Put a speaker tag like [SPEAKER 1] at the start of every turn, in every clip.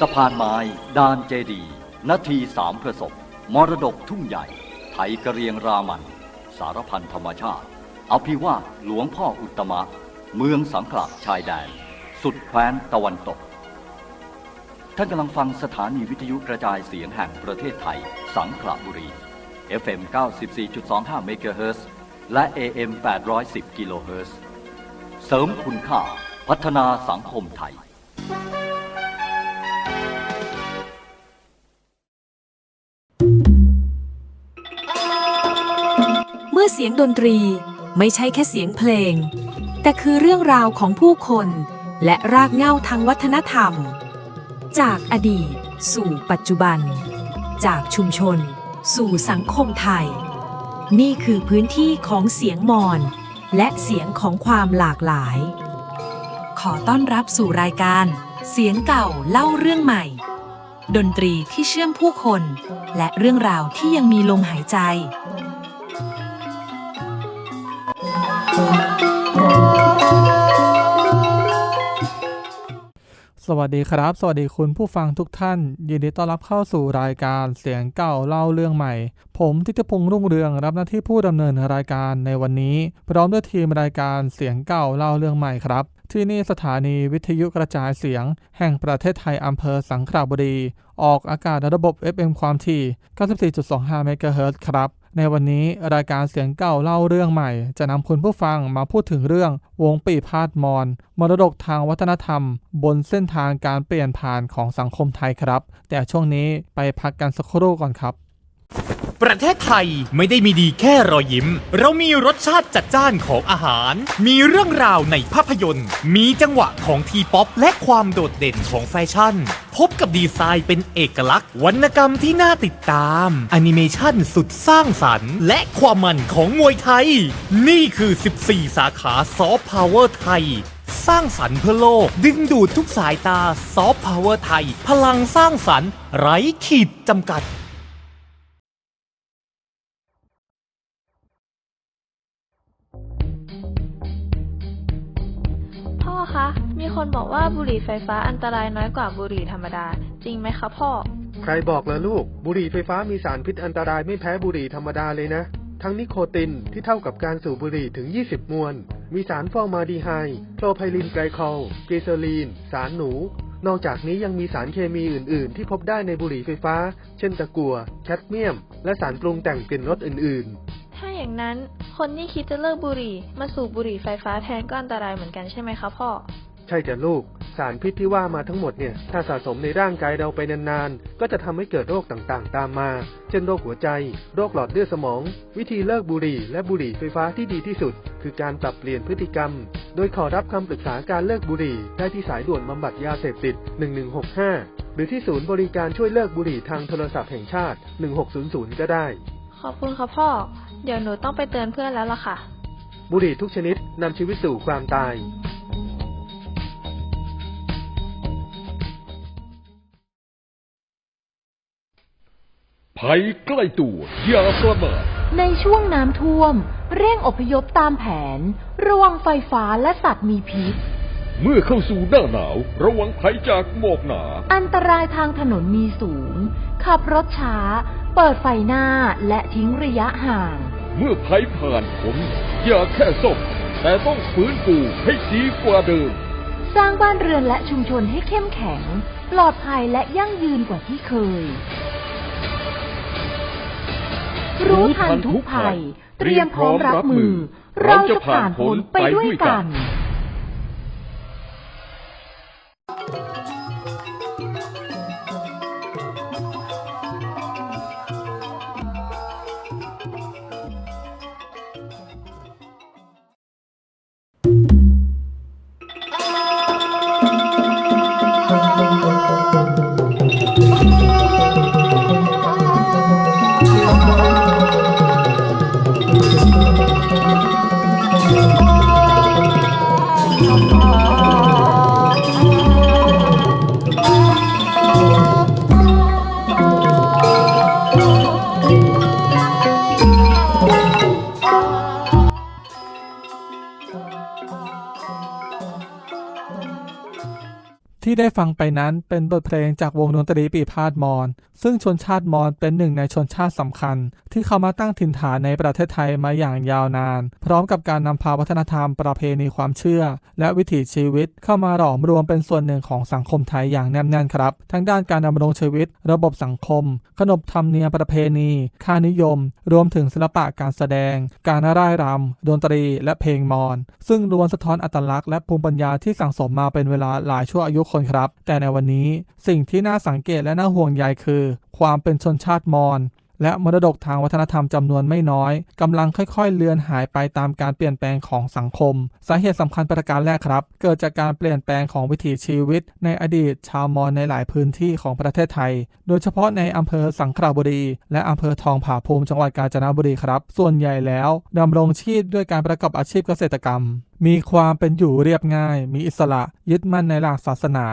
[SPEAKER 1] สะพานไม้ดานเจดี นาทีสามประสบ มรดกทุ่งใหญ่ไทยกระเรียงรามัน สารพันธรรมชาติ อภิวาทหลวงพ่ออุตตมะ เมืองสังขละชายแดน สุดแคว้นตะวันตก ท่านกำลังฟังสถานีวิทยุกระจายเสียงแห่งประเทศไทย สังขละบุรี FM 94.25เมกะเฮิรตซ์และ AM 810กิโลเฮิรตซ์เสริมคุณค่า พัฒนาสังคมไทย
[SPEAKER 2] มื่อเสียงดนตรีไม่ใช่แค่เสียงเพลง แต่คือเรื่องราวของผู้คนและรากเหง้าทางวัฒนธรรม จากอดีต สู่ปัจจุบัน จากชุมชน สู่สังคมไทย นี่คือพื้นที่ของเสียงมอน และเสียงของความหลากหลาย ขอต้อนรับสู่รายการ เสียงเก่าเล่าเรื่องใหม่ ดนตรีที่เชื่อมผู้คน และเรื่องราวที่ยังมีลมหายใจ
[SPEAKER 3] สวัสดีครับ สวัสดีคุณผู้ฟังทุกท่าน ยินดีต้อนรับเข้าสู่รายการเสียงเก่าเล่าเรื่องใหม่ ผมทิตพงษ์รุ่งเรืองรับหน้าที่ผู้ดำเนินรายการในวันนี้ พร้อมด้วยทีมรายการเสียงเก่าเล่าเรื่องใหม่ครับ ที่นี่สถานีวิทยุกระจายเสียง แห่งประเทศไทยอำเภอสังขละบุรี ออกอากาศในระบบ FM ความถี่ 94.25 เมกะเฮิรตซ์ครับ ในวันนี้รายการเสียงเก่าเล่าเรื่องใหม่ จะนำคุณผู้ฟังมาพูดถึงเรื่องวงปีพาดมอนมรดกทางวัฒนธรรม บนเส้นทางการเปลี่ยนผ่านของสังคมไทยครับ แต่ช่วงนี้ไปพักกันสักครู่ก่อนครับ
[SPEAKER 4] ประเทศไทยไม่ได้มีดีแค่รอยยิ้ม เรามีรสชาติจัดจ้านของอาหาร มีเรื่องราวในภาพยนตร์ มีจังหวะของทีป๊อปและความโดดเด่นของแฟชั่น พบกับดีไซน์เป็นเอกลักษณ์ วรรณกรรมที่น่าติดตามแอนิเมชันสุดสร้างสรรค์ และความมันของมวยไทย นี่คือ 14 สาขาซอฟต์พาวเวอร์ไทยสร้างสรรค์เพื่อโลก ดึงดูดทุกสายตาซอฟต์พาวเวอร์ไทย พลังสร้างสรรค์ ไร้ขีดจำกัด
[SPEAKER 5] คะ มีคนบอกว่าบุหรี่ไฟฟ้าอันตรายน้อยกว่าบุหรี่ธรรมดา จริงไหมคะพ่อ
[SPEAKER 6] ใครบอกล่ะลูก บุหรี่ไฟฟ้ามีสารพิษอันตรายไม่แพ้บุหรี่ธรรมดาเลยนะ ทั้งนิโคตินที่เท่ากับการสูบบุหรี่ถึง 20 มวลมีสารฟอร์มาดีไฮด์โพรไพลินไกลคอลเกสโลีน สารหนู นอกจากนี้ยังมีสารเคมีอื่น ๆ ที่พบได้ในบุหรี่ไฟฟ้า เช่นตะกั่วแคดเมียม และสารปรุงแต่งกลิ่นรสอื่น ๆ
[SPEAKER 5] อย่างนั้น คนที่คิดจะเลิกบุหรี่มาสูบบุหรี่ไฟฟ้าแทนก็อันตรายเหมือนกันใช่ไหมคะพ่อ
[SPEAKER 6] ใช่จ้ะลูก สารพิษที่ว่ามาทั้งหมดเนี่ย ถ้าสะสมในร่างกายเราไปนานๆ ก็จะทำให้เกิดโรคต่างๆ ตามมา เช่นโรคหัวใจ โรคหลอดเลือดสมอง วิธีเลิกบุหรี่และบุหรี่ไฟฟ้าที่ดีที่สุด คือการปรับเปลี่ยนพฤติกรรม โดยขอรับคำปรึกษาการเลิกบุหรี่ได้ที่สายด่วนบำบัดยาเสพติด 1165 หรือที่ศูนย์บริการช่วยเลิกบุหรี่ทางโทรศัพท์แห่งชาติ 1600 ก็ได้
[SPEAKER 5] ขอบคุณค่ะพ่อ เดี๋ยวหนูต้องไปเตือนเพื่อนแล้วล่ะค่ะ
[SPEAKER 6] บุหรี่ทุกชนิดนำชีวิตสู่ความตาย
[SPEAKER 7] ภัยใกล้ตัวอย่าประมาท
[SPEAKER 8] ในช่วงน้ำท่วม เร่งอพยพตามแผน ระวังไฟฟ้าและสัตว์มีพิษ
[SPEAKER 7] เมื่อเข้าสู่หน้าหนาว ระวังภัยจากหมอกหนา
[SPEAKER 8] อันตรายทางถนนมีสูง ขับรถช้า เปิดไฟหน้าและทิ้งระยะห่าง
[SPEAKER 7] เมื่อภัยผ่านพ้นอย่าแค่ซ่อมแต่ต้องฟื้นฟูให้ดีกว่าเดิม
[SPEAKER 8] สร้างบ้านเรือนและชุมชนให้เข้มแข็ง ปลอดภัยและยั่งยืนกว่าที่เคย รู้ทันทุกภัย เตรียมพร้อมรับมือ เราจะผ่านพ้นไปด้วยกัน
[SPEAKER 3] ฟังไปนั้นเป็นบทเพลงจากวงดนตรีปีพาดมอญซึ่งชนชาติมอญเป็นหนึ่งในชนชาติสำคัญ ที่เข้ามาตั้งถิ่นฐานในประเทศไทยมาอย่างยาวนาน พร้อมกับการนำพาวัฒนธรรมประเพณีความเชื่อ และวิถีชีวิตเข้ามาหลอมรวมเป็นส่วนหนึ่งของสังคมไทยอย่างแนบแน่นครับ ทั้งด้านการดำรงชีวิต ระบบสังคม ขนบธรรมเนียมประเพณี ค่านิยม รวมถึงศิลปะการแสดง การร่ายรำดนตรี และเพลงมอญซึ่งล้วนสะท้อนอัตลักษณ์และภูมิปัญญาที่สั่งสมมาเป็นเวลาหลายชั่วอายุคนครับแต่ในวันนี้สิ่งที่น่าสังเกตและน่าห่วงใยคือ ความเป็นชนชาติมอญและมรดกทางวัฒนธรรมจำนวนไม่น้อยกำลังค่อยๆ เลือนหายไปตามการเปลี่ยนแปลงของสังคม สาเหตุสำคัญประการแรกครับ เกิดจากการเปลี่ยนแปลงของวิถีชีวิต ในอดีตชาวมอญในหลายพื้นที่ของประเทศไทย โดยเฉพาะในอำเภอสังขละบุรี และอำเภอทองผาภูมิจังหวัดกาญจนบุรีครับ ส่วนใหญ่แล้วดำรงชีพด้วยการประกอบอาชีพเกษตรกรรม มีความเป็นอยู่เรียบง่าย มีอิสระยึดมั่นในหลักศาสนา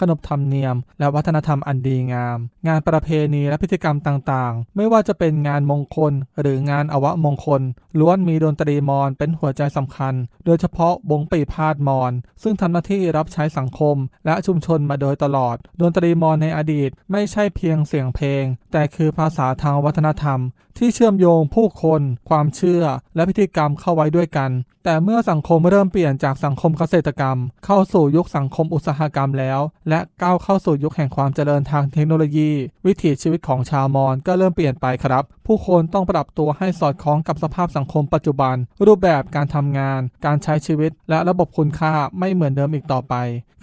[SPEAKER 3] ขนบธรรมเนียม และวัฒนธรรมอันดีงาม งานประเพณีและพิธีกรรมต่างๆ ไม่ว่าจะเป็นงานมงคล หรืองานอวมงคล ล้วนมีดนตรีมอญเป็นหัวใจสำคัญ โดยเฉพาะวงปีพาดมอญซึ่งทำหน้าที่รับใช้สังคม และชุมชนมาโดยตลอด ดนตรีมอญในอดีต ไม่ใช่เพียงเสียงเพลง แต่คือภาษาทางวัฒนธรรม ที่เชื่อมโยงผู้คน ความเชื่อ และพิธีกรรมเข้าไว้ด้วยกัน แต่เมื่อสังคมเริ่มเปลี่ยนจากสังคมเกษตรกรรม เข้าสู่ยุคสังคมอุตสาหกรรมแล้ว และก้าวเข้าสู่ยุคแห่งความเจริญทางเทคโนโลยี วิถีชีวิตของชาวมอญก็เริ่มเปลี่ยนไปครับ ผู้คนต้องปรับตัวให้สอดคล้องกับสภาพสังคมปัจจุบัน รูปแบบการทำงาน การใช้ชีวิต และระบบคุณค่าไม่เหมือนเดิมอีกต่อไป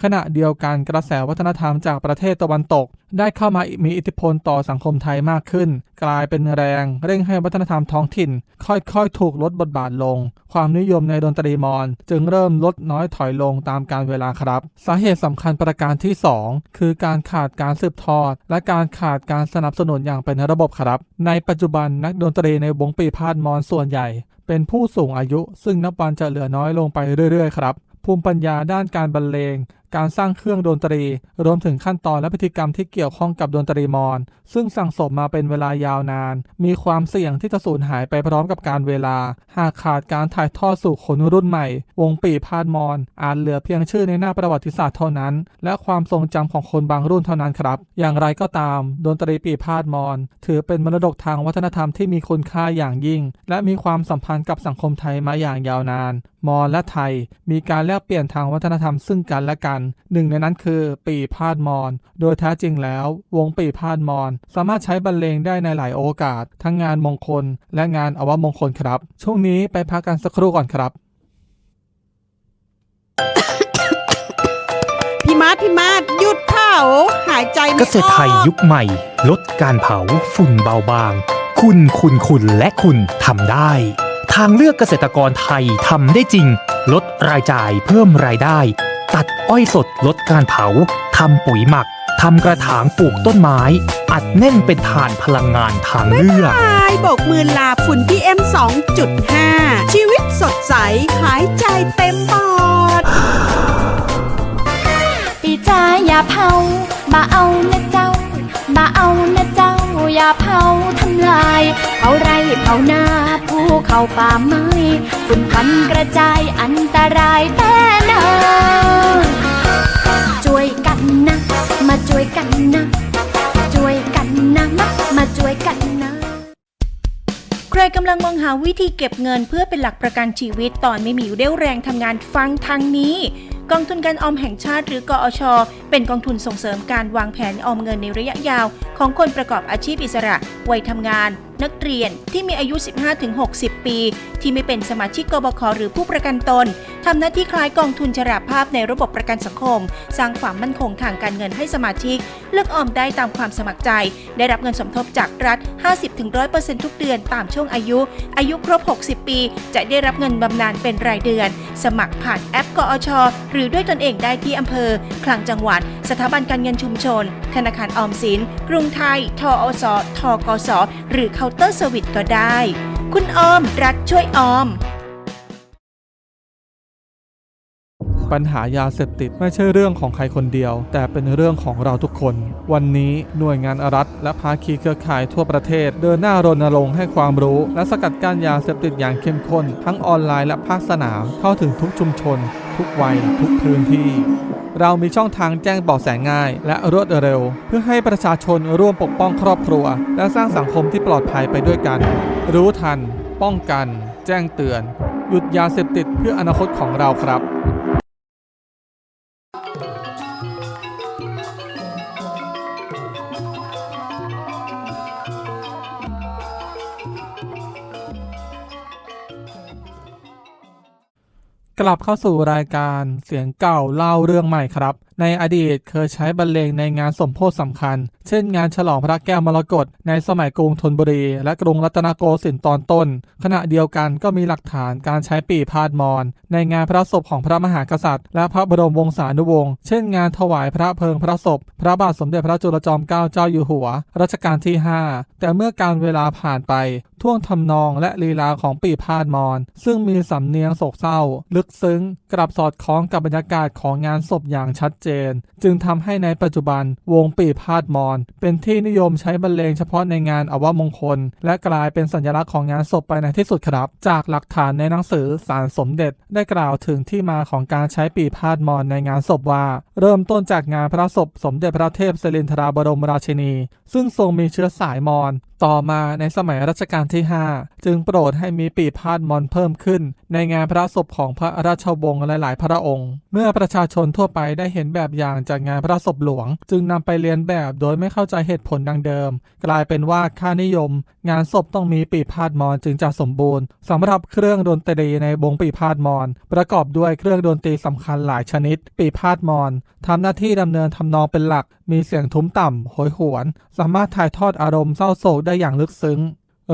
[SPEAKER 3] ขณะเดียวกันกระแสวัฒนธรรมจากประเทศตะวันตกได้เข้ามามีอิทธิพลต่อสังคมไทยมากขึ้น กลายเป็นแรง เร่งให้วัฒนธรรมท้องถิ่น ค่อยๆ ถูกลดบทบาทลง ความนิยมในดนตรีมอญจึงเริ่มลดน้อยถอยลงตามการเวลาครับ สาเหตุสำคัญประการที่ 2 คือการขาดการสืบทอด และการขาดการสนับสนุนอย่างเป็นระบบครับ ในปัจจุบันนักดนตรีในวงปีพาดมอญส่วนใหญ่ เป็นผู้สูงอายุ ซึ่งนับวันจะเหลือน้อยลงไปเรื่อยๆครับภูมิปัญญาด้านการบรรเลง การสร้างเครื่องดนตรี รวมถึงขั้นตอนและพิธีกรรมที่เกี่ยวข้องกับดนตรีมอญซึ่งสั่งสมมาเป็นเวลายาวนาน มีความเสี่ยงที่จะสูญหายไปพร้อมกับการเวลา หากขาดการถ่ายทอดสู่คนรุ่นใหม่ วงปีพาดมอญอาจเหลือเพียงชื่อในหน้าประวัติศาสตร์เท่านั้น และความทรงจำของคนบางรุ่นเท่านั้นครับ อย่างไรก็ตาม ดนตรีปีพาดมอญถือเป็นมรดกทางวัฒนธรรมที่มีคุณค่าอย่างยิ่ง และมีความสัมพันธ์กับสังคมไทยมาอย่างยาวนานมอญและไทย มีการแลกเปลี่ยนทางวัฒนธรรมซึ่งกันและกัน หนึ่งในนั้นคือ ปีพาดมอญโดยแท้จริงแล้ว วงปีพาดมอญสามารถใช้บรรเลงได้ในหลายโอกาส ทั้งงานมงคล และงานอวมงคลครับ ช่วงนี้ไปพักกันสักครู่ก่อนครับ
[SPEAKER 9] พี่มาร์ทพี่มาร์ทหยุดเผาหายใจไม่
[SPEAKER 4] เก
[SPEAKER 9] ออก
[SPEAKER 4] ษตรไทยยุคใหม่ ลดการเผาฝุ่นเบาบาง คุณคุณคุณและคุณทำได้ ทางเลือกเกษตรกรไทยทำได้จริง ลดรายจ่ายเพิ่มรายได้ ตัดอ้อยสดลดการเผาทำปุ๋ยหมักทำกระถางปลูกต้นไม้ อัดแน่นเป็นฐานพลังงานทางเลือก
[SPEAKER 9] ตายโบกมือลาฝุ่น PM 2.5ชีวิตสดใส หายใจเต็มปอด
[SPEAKER 10] ปีจ้าอย่าเผาบ่าเอานะเจ้าบ่าเอานะเจ้า อย่าเผาทำลายเผาไร่เผานาภูเขาป่าไม้ฝุ่นควันกระจายอันตรายแต่นาช่วยกันนะ มาช่วยกันนะช่วยกันนะมามาช่วยกันนะ
[SPEAKER 11] ใครกำลังมองหาวิธีเก็บเงินเพื่อเป็นหลักประกันชีวิตตอนไม่มีเรี่ยวแรงทำงานฟังทางนี้ กองทุนการออมแห่งชาติหรือกอช เป็นกองทุนส่งเสริมการวางแผนออมเงินในระยะยาว ของคนประกอบอาชีพอิสระวัยทำงาน นักเรียนที่มีอายุ 15-60 ปี ที่ไม่เป็นสมาชิกกบขหรือผู้ประกันตนทำหน้าที่คล้ายกองทุนชราภาพในระบบประกันสังคม สร้างความมั่นคงทางการเงินให้สมาชิก เลือกออมได้ตามความสมัครใจ ได้รับเงินสมทบจากรัฐ 50-100%ทุกเดือนตามช่วงอายุ อายุครบ 60 ปี จะได้รับเงินบำนาญเป็นรายเดือน สมัครผ่านแอปกอช หรือด้วยตนเองได้ที่อำเภอ คลังจังหวัด สถาบันการเงินชุมชน ธนาคารออมสิน กรุงไทย ทอสทกส หรือเคาน์เตอร์เซอร์วิสก็ได้ คุณออมรัฐช่วยออม
[SPEAKER 3] ปัญหายาเสพติดไม่ใช่เรื่องของใครคนเดียว แต่เป็นเรื่องของเราทุกคน วันนี้หน่วยงานรัฐ และภาคีเครือข่ายทั่วประเทศ เดินหน้ารณรงค์ให้ความรู้ และสกัดกั้นยาเสพติดอย่างเข้มข้น ทั้งออนไลน์และภาคสนามเข้าถึงทุกชุมชน ทุกวัย ทุกพื้นที่ เรามีช่องทางแจ้งเบาะแสง่าย และรวดเร็ว เพื่อให้ประชาชนร่วมปกป้องครอบครัว และสร้างสังคมที่ปลอดภัยไปด้วยกัน รู้ทัน ป้องกัน แจ้งเตือน หยุดยาเสพติดเพื่ออนาคตของเราครับ กลับเข้าสู่รายการเสียงเก่าเล่าเรื่องใหม่ครับ ในอดีตเคยใช้บรรเลงในงานสมโพธิสำคัญ เช่นงานฉลองพระแก้วมรกตในสมัยกรุงธนบุรี และกรุงรัตนโกสินทร์ตอนต้น ขณะเดียวกันก็มีหลักฐานการใช้ปีพาดมอนในงานพระศพของพระมหากษัตริย์ และพระบรมวงศานุวงศ์เช่นงานถวายพระเพลิงพระศพ พระบาทสมเด็จพระจุลจอมเกล้าเจ้าอยู่หัว รัชกาลที่ 5 แต่เมื่อการเวลาผ่านไปท่วงทำนองและลีลาของปีพาดมอน ซึ่งมีสำเนียงโศกเศร้า ลึกซึ้ง กลับสอดคล้องกับบรรยากาศของงานศพอย่างชัดเจน จึงทำให้ในปัจจุบันวงปีพาดมอนเป็นที่นิยมใช้บรรเลงเฉพาะในงานอวมงคล และกลายเป็นสัญลักษณ์ของงานศพไปในที่สุดครับ จากหลักฐานในหนังสือสารสมเด็จ ได้กล่าวถึงที่มาของการใช้ปีพาดมอนในงานศพว่า เริ่มต้นจากงานพระศพสมเด็จพระเทพสิรินทราบรมราชินี ซึ่งทรงมีเชื้อสายมอญต่อมาในสมัยรัชกาลที่ 5 จึงโปรดให้มีปีพาดมอนเพิ่มขึ้น ในงานพระศพของพระราชวงศ์หลาย ๆ พระองค์ เมื่อประชาชนทั่วไปได้เห็นแบบอย่างจากงานพระศพหลวง จึงนำไปเรียนแบบโดยไม่ไม่เข้าใจเหตุผลดังเดิม กลายเป็นว่าค่านิยม งานศพต้องมีปีพาดมอนจึงจะสมบูรณ์สำหรับเครื่องดนตรีในวงปีพาดมอน ประกอบด้วยเครื่องดนตรีสำคัญหลายชนิด ปีพาดมอนทำหน้าที่ดำเนินทำนองเป็นหลัก มีเสียงทุ้มต่ำโหยหวน สามารถถ่ายทอดอารมณ์เศร้าโศกได้อย่างลึกซึ้ง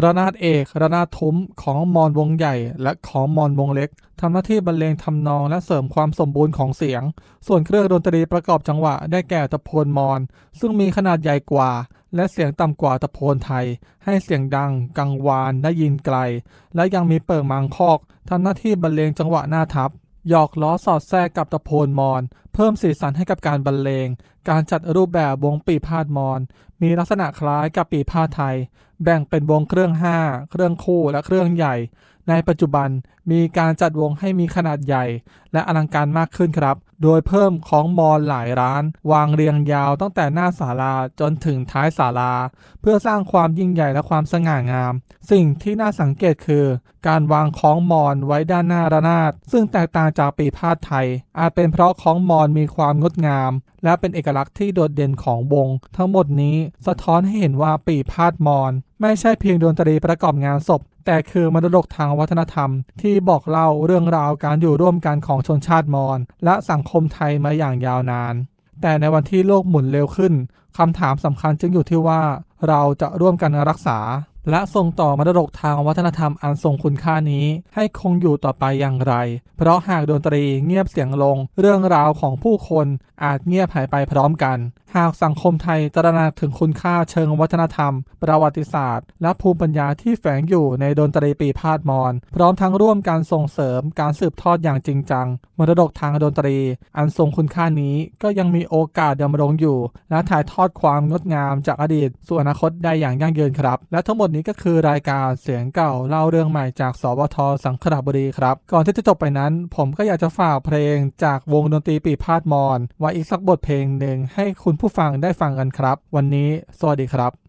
[SPEAKER 3] ระนาดเอกระนาดทุ้มของมอนวงใหญ่ และของมอนวงเล็กทำหน้าที่บรรเลงทำนองและเสริมความสมบูรณ์ของเสียง ส่วนเครื่องดนตรีประกอบจังหวะได้แก่ตะโพนมอน ซึ่งมีขนาดใหญ่กว่า และเสียงต่ำกว่าตะโพนไทย ให้เสียงดัง กังวานได้ยินไกล และยังมีเปิงมังคอกทำหน้าที่บรรเลงจังหวะหน้าทับ หยอกล้อสอดแทรกกับตะโพนมอน เพิ่มสีสันให้กับการบรรเลง การจัดรูปแบบวงปีพาดมอน มีลักษณะคล้ายกับปีพาดไทย แบ่งเป็นวงเครื่อง5เครื่องคู่และเครื่องใหญ่ ในปัจจุบันมีการจัดวงให้มีขนาดใหญ่ และอลังการมากขึ้นครับ โดยเพิ่มของมอลหลายร้าน วางเรียงยาวตั้งแต่หน้าศาลาจนถึงท้ายศาลา เพื่อสร้างความยิ่งใหญ่และความสง่างาม สิ่งที่น่าสังเกตคือ การวางของมอนไว้ด้านหน้าระนาด ซึ่งแตกต่างจากปีพาดไทย อาจเป็นเพราะของมอนมีความงดงาม และเป็นเอกลักษณ์ที่โดดเด่นของวง ทั้งหมดนี้สะท้อนให้เห็นว่าปีพาดมอน ไม่ใช่เพียงดนตรีประกอบงานศพ แต่คือมรดกทางวัฒนธรรม ที่บอกเล่าเรื่องราวการอยู่ร่วมกันของชนชาติมอญและสังคมไทยมาอย่างยาวนาน แต่ในวันที่โลกหมุนเร็วขึ้นคำถามสำคัญจึงอยู่ที่ว่า เราจะร่วมกันรักษา และส่งต่อมรดกทางวัฒนธรรมอันทรงคุณค่านี้ ให้คงอยู่ต่อไปอย่างไร เพราะหากดนตรีเงียบเสียงลง เรื่องราวของผู้คนอาจเงียบหายไปพร้อมกัน หากสังคมไทยตระหนักถึงคุณค่าเชิงวัฒนธรรม ประวัติศาสตร์ และภูมิปัญญาที่แฝงอยู่ในดนตรีปีพาดมอน พร้อมทั้งร่วมการส่งเสริมการสืบทอดอย่างจริงจัง มรดกทางดนตรี อันทรงคุณค่านี้ก็ยังมีโอกาสดำรงอยู่ และถ่ายทอดความงดงามจากอดีตสู่อนาคตได้อย่างยั่งยืนครับ และทั้งหมดนี้ก็คือรายการเสียงเก่าเล่าเรื่องใหม่จากสวทสังขละบุรีครับ ก่อนที่จะจบไปนั้น ผมก็อยากจะฝากเพลงจากวงดนตรีปีพาดมอนไว้อีกสักบทเพลงหนึ่งให้คุณผู้ฟังได้ฟังกันครับ วันนี้สวัสดีครับ